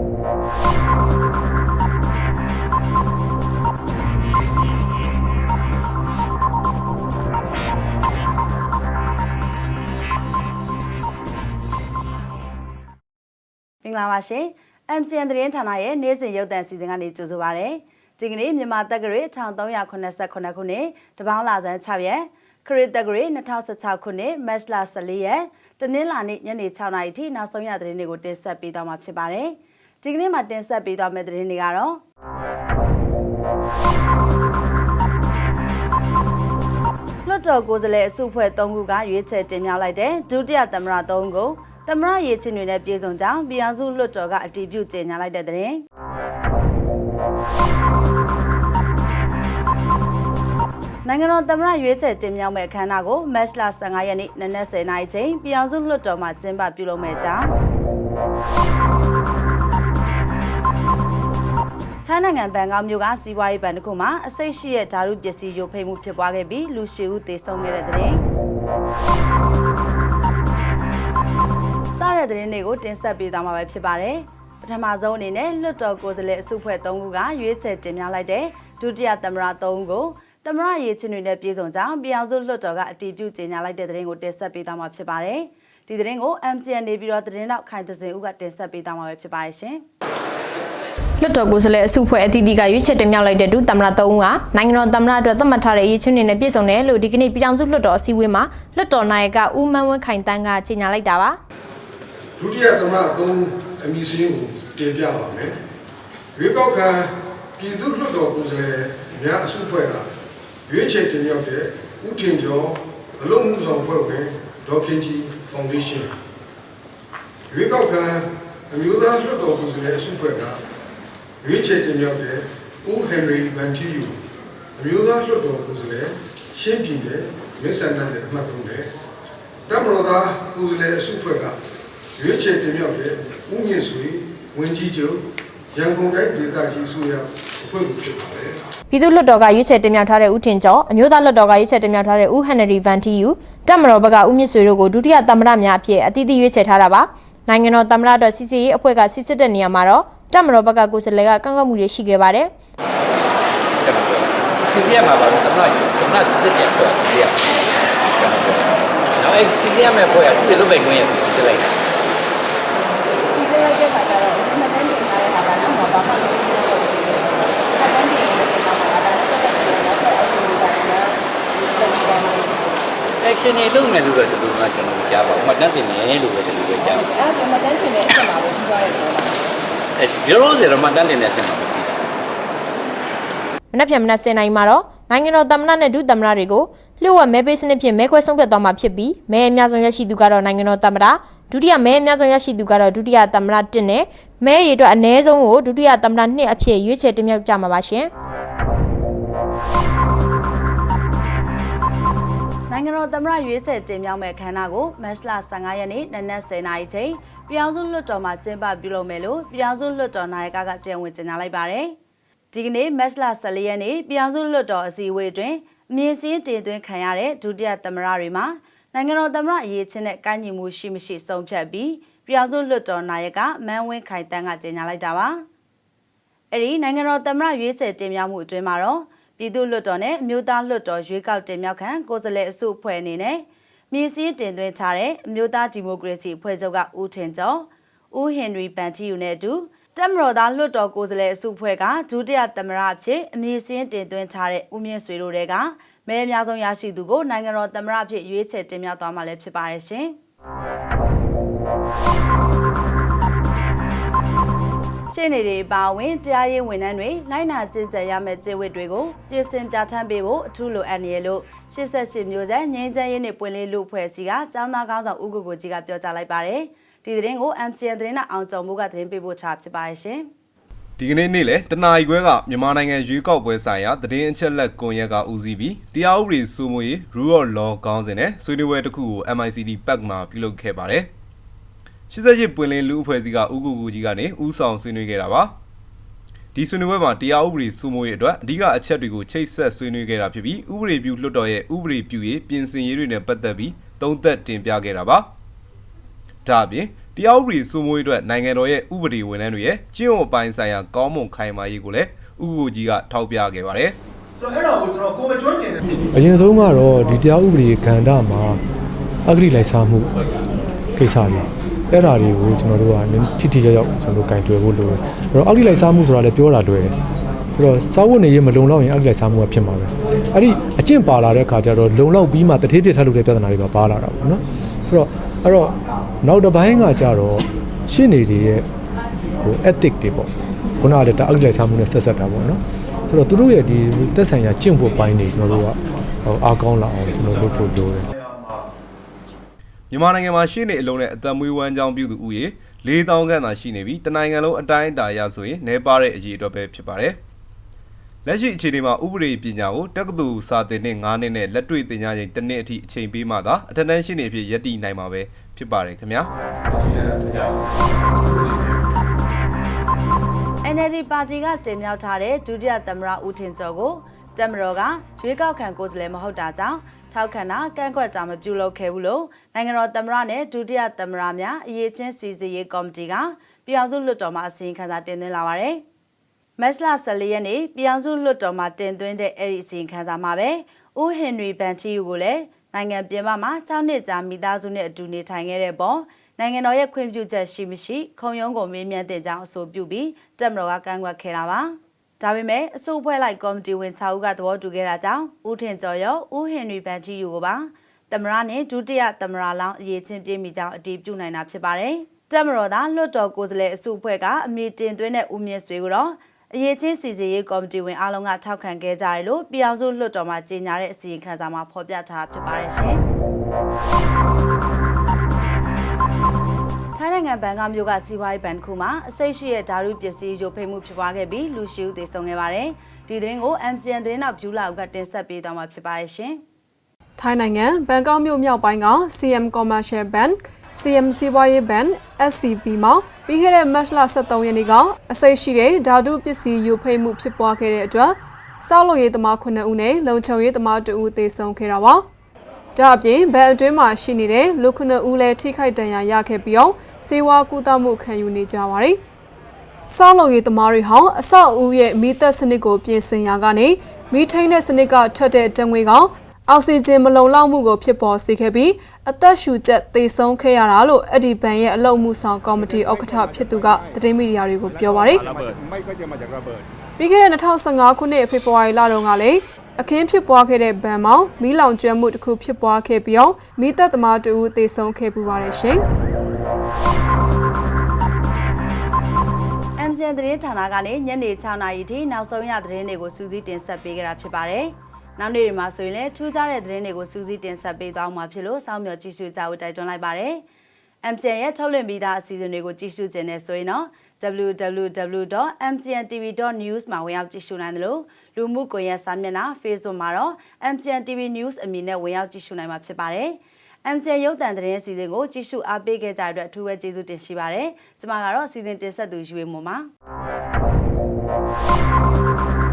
မင်္ဂလာပါရှင် MCN သတင်းဌာနရဲ့နေ့စဉ်ရုပ်သံအစီအစဉ်ကနေကြိုဆိုပါရစေဒီကနေ့မြန်မာတက္ကရာ1389ခုနှစ်တပေါင်းလာဆန်း6ရက်ခရစ်တက္ကရာ2016ခုနှစ်မတ်လ14ရက်တနင်္လာနေ့ညနေ6နာရီထိနောက်ဆုံးရသတင်းတွေကိုတင်ဆက်ပေးသွားမှာဖြစ်ပါတယ် ဒီကနေ့မှာတင်ဆက်ပေးသွားမယ့်သတင်းတွေကတော့လွတ်တော်ကိုယ်စားလှယ်အစုအဖွဲ့၃ခုကရွေးချယ်တင်မြှောက်လိုက်တဲ့ဒုတိယသမ္မတ၃ဦးကိုသမ္မတရေချင်းတွေနဲ့ပြည်စုံကြောင်းပြည်အောင်စုလွတ်တော်ကအတည်ပြုကြေညာလိုက်တဲ့သတင်းနိုင်ငံတော်သမ္မတရွေးချယ်တင်မြှောက်မဲ့အခမ်းအနားကိုမတ်လ15ရက်နေ့နနက်10:00နာရီချိန်ပြည်အောင်စုလွတ်တော်မှာကျင်းပပြုလုပ်မဲ့ကြောင်း ထိုင်းနိုင်ငံဘန်ကောက်မြို့ကစီးပွားရေးဘဏ်တစ်ခုမှာအစိတ်ရှိတဲ့ဓာတုပစ္စည်းရုပ်ဖိမှုဖြစ်ပွားခဲ့ပြီးလူရှိဦးသေဆုံးခဲ့တဲ့တဲ့တင်စတဲ့သတင်းတွေကိုတင်ဆက်ပေးသွားမှာပဲဖြစ်ပါတယ်ပထမဆုံးအနေနဲ့လွတ်တော်ကိုယ်စားလှယ်အစုအဖွဲ့၃ခုကရွေးချယ်တင်မြှောက်လိုက်တဲ့ဒုတိယသမ္မတ၃ဦးကိုသမ္မတရေချင်းတွေနဲ့ပြည်စုံကြောင်းပြည်အောင်စုလွတ်တော်ကအတည်ပြုကြေညာလိုက်တဲ့သတင်းကိုတင်ဆက်ပေးသွားမှာဖြစ်ပါတယ်ဒီသတင်းကို MCN နေပြီးတော့သတင်းတော့ခိုင်သစင်ဦးကတင်ဆက်ပေးသွားမှာပဲဖြစ်ပါတယ်ရှင် လွတ်တော်ကိုယ်စားလှယ်အစုဖွဲ့အသီးသီးကရွေးချယ်တင်မြှောက်လိုက်တဲ့ဒုသမ္မတ၃ဦးဟာနိုင်ငံတော်သမ္မတအတွက်သတ်မှတ်ထားတဲ့အရေးချင်းတွေနဲ့ပြည့်စုံတယ်လို့ဒီကနေ့ပြည်ထောင်စုလွတ်တော်အစည်းအဝေးမှာလွတ်တော်နိုင်ကဦးမန်းဝင်းခိုင်တန်းကကြေညာလိုက်တာပါဒုတိယသမ္မတအသုံးအမည်စင်းကိုတင်ပြပါမယ်။ရွေးကောက်ခံပြည်သူ့လွှတ်တော်ကိုယ်စားလှယ်များအစုအဖွဲ့ကရွေးချယ်တင်မြှောက်တဲ့ဦးထင်ကျော်အလုံးမှုဆောင်ဖွဲ့ဝင်ဒေါက်ခင်ကြီးဖောင်ဒေးရှင်းရွေးကောက်ခံအမျိုးသားလွှတ်တော်ကိုယ်စားလှယ်အစုအဖွဲ့က ရွေးချယ်တင်မြှောက်တဲ့ဦးဟန်နရီဗန်တီယူအမျိုးသားလွှတ်တော်ကိုယ်စားလှယ်ချင်းပြည်နယ်မစ္ဆန်တန်တဲ့အမှတ်၃နဲ့တမတော်သားကိုယ်စားလှယ်အစုအဖွဲ့ကရွေးချယ်တင်မြှောက်တဲ့ဦးမြင့်ဆွေဝင်ကြီးချုပ်ရန်ကုန်တိုင်းဒေသကြီးအစိုးရအဖွဲ့ကိုဖြစ်ပါတယ်ပြည်သူ့လွတ်တော်ကရွေးချယ်တင်မြှောက်ထားတဲ့ဦးထင်ကျော်အမျိုးသားလွတ်တော်ကရွေးချယ်တင်မြှောက်ထားတဲ့ဦးဟန်နရီဗန်တီယူတက်မတော်ဘက်ကဦးမြင့်ဆွေတို့ကိုဒုတိယသမ္မတများအဖြစ်အသီးသီးရွေးချယ်ထားတာပါနိုင်ငံတော်သမ္မတအတွက်စီစီရေးအဖွဲ့ကစစ်စစ်တဲ့နေရာမှာတော့ တက်မတော်ဘက်ကကိုယ်စားလှယ်ကကန့်ကွက်မှုတွေရှိခဲ့ပါတယ်ကျွန်တော်ပြောစီစီရမှာပါတော့ကျွန်တော်ကျွန်တော်စီစစ်တဲ့ဖွဲ့စီစီရကျွန်တော်ပြောနောက်အဲစီစီရမဲ့ဖွဲ့ကသူ့လိုပဲခွင့်ရသူစီစစ်လိုက်တာဒီလိုလိုက်တဲ့ခါကျတော့ဒီမှာတန်းတင်ထားတဲ့ဟာကနော်ဘာမှမလုပ်ဘူးလို့ပြောတယ်။ခါတန်းတင်နေတဲ့ခါမှာဒါတက်တက်တယ်နော်ဆက်အဆင်ပြေတာနော်ဒီလိုပြောမှာ။ action တွေလုပ်မယ်လို့တော့ဒီလိုမှကျွန်တော်ကြားပါဘူး။ဟိုတန်းတင်တယ်လို့ပဲကျွန်တော်ပြောကြားပါအဲဒါမှတန်းတင်တဲ့အချက်မှာပဲပြီးသွားတယ်ပြောတာ။ အဲ0 0မှတန်းတင်တဲ့အဆင့်မှာပဲပြီးတာမနက်ဖြန်မနက်10:00နာရီမှာတော့နိုင်ငံတော်သမ္မတနဲ့ဒုသမ္မတတွေကိုလျှို့ဝှက်မဲပေးစနစ်ဖြင့်မဲခွဲဆုံးဖြတ်သွားမှာဖြစ်ပြီးမဲအများဆုံးရရှိသူကတော့နိုင်ငံတော်သမ္မတဒုတိယမဲအများဆုံးရရှိသူကတော့ဒုတိယသမ္မတ1နဲ့မဲရည်အတွက်အနည်းဆုံးကိုဒုတိယသမ္မတ2အဖြစ်ရွေးချယ်တင်မြှောက်ကြမှာပါရှင်နိုင်ငံတော်သမ္မတရွေးချယ်တင်မြှောက်မဲ့ခမ်းနားကိုမတ်လ15ရက်နေ့နနက်10:00နာရီချိန် ပြည်အောင်စုလွှတ်တော်မှာကျင်းပပြုလုပ်မယ်လို့ပြည်အောင်စုလွှတ်တော်နာယကကတရားဝင်ကြေညာလိုက်ပါတယ်။ဒီကနေ့မတ်လ14ရက်နေ့ပြည်အောင်စုလွှတ်တော်အစည်းအဝေးတွင်အမြင့်စည်းတင်သွင်းခံရတဲ့ဒုတိယသမ္မတတွေမှာနိုင်ငံတော်သမ္မတအရေးချင်းနဲ့ကိုင်းညီမှုရှိမရှိဆုံးဖြတ်ပြီးပြည်အောင်စုလွှတ်တော်နာယကမန်းဝင်းခိုင်တန်းကကြေညာလိုက်တာပါ။အဲ့ဒီနိုင်ငံတော်သမ္မတရွေးချယ်တင်မြှောက်မှုအတွင်းမှာတော့ပြည်သူ့လွှတ်တော်နဲ့အမျိုးသားလွှတ်တော်ရွေးကောက်တင်မြှောက်ခံကိုယ်စားလှယ်အစုအဖွဲ့အနေနဲ့ မြေစည်းတင်သွင်းထားတဲ့အမျိုးသားဒီမိုကရေစီအဖွဲ့ချုပ်ကဦးထင်ကျော်ဦးဟင်နရီပန်တီယူနဲ့အတူတက်မတော်သားလွှတ်တော်ကိုယ်စားလှယ်အစုအဖွဲ့ကဒုတိယသမ္မတအဖြစ်အမည်စည်းတင်သွင်းထားတဲ့ဦးမြင့်ဆွေတို့တွေကမဲအများဆုံးရရှိသူကိုနိုင်ငံတော်သမ္မတအဖြစ်ရွေးချယ်တင်မြှောက်သွားမှာလည်းဖြစ်ပါတယ်ရှင်။ ရှင်းနေတွေအပါအဝင်တရားရေးဝန်ထမ်းတွေလိုက်နာကျင့်ကြံရမယ့်ကျေဝတ်တွေကိုပြင်ဆင်ပြဋ္ဌာန်းပေးဖို့အထူးလိုအပ်နေရလို့88မျိုးဆက်ငင်းချမ်းရေးနဲ့ပွင့်လင်းလူဖွဲ့စည်းကចောင်းသားကောင်းဆောင်ဦးကိုကိုကြီးကပြောကြားလိုက်ပါတယ်။ဒီသတင်းကို MCN သတင်းနဲ့အောင်ကျော်မိုးကသတင်းပေးပို့ထားဖြစ်ပါတယ်ရှင်။ဒီကနေ့နေ့လယ်တနာရီခွဲကမြန်မာနိုင်ငံရွေးကောက်ပွဲဆိုင်ရာသတင်းအချက်အလက်ကွန်ရက်ကဦးစီးပြီးတရားဥပဒေစိုးမိုးရေး Rule of Law ခေါင်းစဉ်နဲ့ဆွေးနွေးပွဲတစ်ခုကို MICD Park မှာပြုလုပ်ခဲ့ပါတယ်။ 88ပွင့်လင်းလူအဖွဲ့အစည်းကဦးကူကူကြီးကနေဦးဆောင်ဆွေးနွေးခဲ့တာပါ။ဒီဆွေးနွေးပွဲမှာတရားဥပဒေစိုးမိုးရေးအတွက်အဓိကအချက်တွေကိုချိတ်ဆက်ဆွေးနွေးခဲ့တာဖြစ်ပြီးဥပဒေပြုလွှတ်တော်ရဲ့ဥပဒေပြုရေးပြင်ဆင်ရေးတွေနဲ့ပတ်သက်ပြီးသုံးသပ်တင်ပြခဲ့တာပါ။ဒါအပြင်တရားဥပဒေစိုးမိုးရေးအတွက်နိုင်ငံတော်ရဲ့ဥပဒေဝန်ထမ်းတွေရဲ့ကျင့်ဝတ်ပိုင်းဆိုင်ရာကောင်းမွန်ခိုင်မာရေးကိုလည်းဥပဒေကြီးကထောက်ပြခဲ့ပါတယ်ဆိုတော့အဲ့ဒါကိုကျွန်တော်ကိုယ်မကျွမ်းကျင်တဲ့အရင်ဆုံးကတော့ဒီတရားဥပဒေကဏ္ဍမှာအဂတိလိုက်စားမှုကိစ္စတွေ အဲ့ဒါတွေကိုကျွန်တော်တို့ကထိထိရောက်ရောက်ကျွန်တော်တို့ကင်တွယ်ဖို့လိုတယ်အဲ့တော့အဂတိလိုက်စားမှုဆိုတာလည်းပြောတာတွေ့တယ်ဆိုတော့စာဝတ်နေရေးမလုံလောက်ရင်အဂတိလိုက်စားမှုကဖြစ်မှာပဲအဲ့ဒီအကျင့်ပါလာတဲ့ခါကျတော့လုံလောက်ပြီးမှတတိပြစ်ထပ်လို့တဲ့ပြဿနာတွေပါပါလာတာပေါ့နော်ဆိုတော့အဲ့တော့နောက်တစ်ပိုင်းကကြတော့ရှင်းနေတွေရဲ့ဟို ethic တွေပေါ့ခုနကလည်းဒါအဂတိလိုက်စားမှုနဲ့ဆက်ဆက်တာပေါ့နော်ဆိုတော့သူတို့ရဲ့ဒီတက်ဆိုင်ရာကျင့်ဖို့ပိုင်းတွေကျွန်တော်တို့ကဟိုအားကောင်းလာအောင်ကျွန်တော်လုပ်ဖို့လိုတယ် မြန်မာနိုင်ငံမှာရှိနေအလုံးနဲ့အသက်မွေးဝမ်းကြောင်းပြုသူဥယေ4000ခန့်သာရှိနေပြီးတနိုင်ငံလုံးအတိုင်းအတာရဆိုရင်နေပါတဲ့အရေးအတွက်ပဲဖြစ်ပါတယ်။လက်ရှိအခြေအနေမှာဥပဒေပညာကိုတက္ကသိုလ်စာသင်နှစ်9နှစ်နဲ့လက်တွေ့သင်ကြားချိန်တစ်နှစ်အထိအချိန်ပေးမှသာအထက်တန်းရှိနေအဖြစ်ရည်တည်နိုင်မှာပဲဖြစ်ပါတယ်ခင်ဗျာ။ NLD ပါတီကတင်မြှောက်ထားတဲ့ဒုတိယသမ္မတဦးထင်ကျော်ကိုတက်မတော်ကရွေးကောက်ခံကိုယ်စားလှယ်မဟုတ်တာကြောင့် ထောက်ခံတာကန့်ကွက်တာမပြုလုပ်ခဲ့ဘူးလို့နိုင်ငံတော်သမ္မတနဲ့ဒုတိယသမ္မတများအရေးချင်းစီစစ်ရေးကော်မတီကပြည်အောင်စုလွှတ်တော်မှာအစီရင်ခံစာတင်သွင်းလာပါတယ်။မက်စလာ14ရက်နေ့ပြည်အောင်စုလွှတ်တော်မှာတင်သွင်းတဲ့အဲ့ဒီအစီရင်ခံစာမှာပဲဦးဟင်နရီဘန်ချီယူကိုလည်းနိုင်ငံပြင်ပမှာ6နှစ်ကြာမိသားစုနဲ့အတူနေထိုင်ခဲ့တဲ့ပေါ်နိုင်ငံတော်ရဲ့ခွင့်ပြုချက်ရှိမရှိခုံရုံးကိုမေးမြန်းတဲ့ကြောင်းအဆိုပြုပြီးတက်မတော်ကကန့်ကွက်ခဲ့တာပါ။ ဒါပေမဲ့အဆိုအဖွဲ့လိုက်ကော်မတီဝင်6ဦးကသဘောတူခဲ့တာကြောင့်ဦးထင်ကျော်ရောဦးဟင်နရီဘန်ချီယူကိုပါသမရနဲ့ဒုတိယသမရလောင်းအရေးချင်းပြေးမိကြောင်းအတည်ပြုနိုင်တာဖြစ်ပါတယ်။တက်မတော်သားလွှတ်တော်ကိုယ်စားလှယ်အစုအဖွဲ့ကအမည်တင်သွင်းတဲ့ဦးမြင့်ဆွေကိုတော့အရေးချင်းစီစီရေးကော်မတီဝင်အားလုံးကထောက်ခံခဲ့ကြတယ်လို့ပြည်အောင်စုလွှတ်တော်မှာကြေညာတဲ့အစီရင်ခံစာမှာဖော်ပြထားတာဖြစ်ပါတယ်ရှင်။ထိုင်း နိုင်ငံဘန်ကောက်မြို့ကစီးပွားရေးဘဏ်တစ်ခုမှာအစိတ်ရှိတဲ့ဓာတုပစ္စည်းရုပ်ဖိမှုဖြစ်ပွားခဲ့ပြီးလူရှိဦးသေဆုံးခဲ့ပါတယ်။ဒီသတင်းကို MCN သတင်းနောက်ဗျူလာဦးကတင်ဆက်ပေးသွားမှာဖြစ်ပါတယ်ရှင်။ထိုင်းနိုင်ငံဘန်ကောက်မြို့မြောက်ပိုင်းက CM Commercial Bank CM စီးပွားရေးဘဏ် SCB မှာပြီးခဲ့တဲ့မတ်လ23ရက်နေ့ကအစိတ်ရှိတဲ့ဓာတုပစ္စည်းယူဖိမှုဖြစ်ပွားခဲ့တဲ့အတွက်စောက်လုပ်ရေးသမား9ဦးနဲ့လုံခြုံရေးသမား2ဦးသေဆုံးခဲ့တာပါ။ ဒါအပြင်ဗန်အတွင်းမှာရှိနေတဲ့လူခုနှစ်ဦးလည်းထိခိုက်ဒဏ်ရာရခဲ့ပြီးတော့စေဝါကူတာမှုခံယူနေကြပါတယ်။စောက်လုံရေးသမားတွေဟောင်းအဆောက်အဦရဲ့မီးသက်စနစ်ကိုပြင်ဆင်ရာကနေမီးထိန်းတဲ့စနစ်ကထွက်တဲ့တံငွေကောင်အောက်ဆီဂျင်မလုံလောက်မှုကိုဖြစ်ပေါ်စေခဲ့ပြီးအသက်ရှူကျက်သေဆုံးခဲ့ရတာလို့အဒီဘန်ရဲ့အလုံမှုဆောင်ကော်မတီဥက္ကဋ္ဌဖြစ်သူကသတင်းမီဒီယာတွေကိုပြောပါရယ်ပြီးခဲ့တဲ့2015ခုနှစ်ဖေဖော်ဝါရီလတုန်းကလည်း အခင်းဖြစ်ပွားခဲ့တဲ့ဗန်မောင်မီးလောင်ကျွမ်းမှုတစ်ခုဖြစ်ပွားခဲ့ပြီးတော့မိသက်သမားတူဦးသေဆုံးခဲ့ပူပါတယ်ရှင်။ MCN သတင်းဌာနကနေညနေ6နာရီထိနောက်ဆုံးရသတင်းတွေကိုစူးစီးတင်ဆက်ပေးကြတာဖြစ်ပါတယ်။နောက်နေ့တွေမှာဆိုရင်လည်းထူးခြားတဲ့သတင်းတွေကိုစူးစီးတင်ဆက်ပေးသွားမှာဖြစ်လို့စောင့်မျှော်ကြည့်ရှုကြဖို့တိုက်တွန်းလိုက်ပါတယ်။ MCN ရဲ့ထုတ်လွှင့်ပြီးသားအစီအစဉ်တွေကိုကြည့်ရှုခြင်းနဲ့ဆိုရင်တော့ www.mcntv.news မှာဝင်ရောက်ကြည့်ရှုနိုင်တယ်လို့လူမှုကွန်ရက်စာမျက်နှာ Facebook မှာတော့ MCN TV News အမည်နဲ့ဝင်ရောက်ကြည့်ရှုနိုင်မှာဖြစ်ပါတယ်။ MCN ရုပ်သံသတင်းအစီအစဉ်ကိုကြည့်ရှုအားပေးခဲ့ကြတဲ့အတွက်အထူးပဲကျေးဇူးတင်ရှိပါတယ်။ကျွန်မကတော့အစီအစဉ်တင်ဆက်သူရွေမွန်ပါ။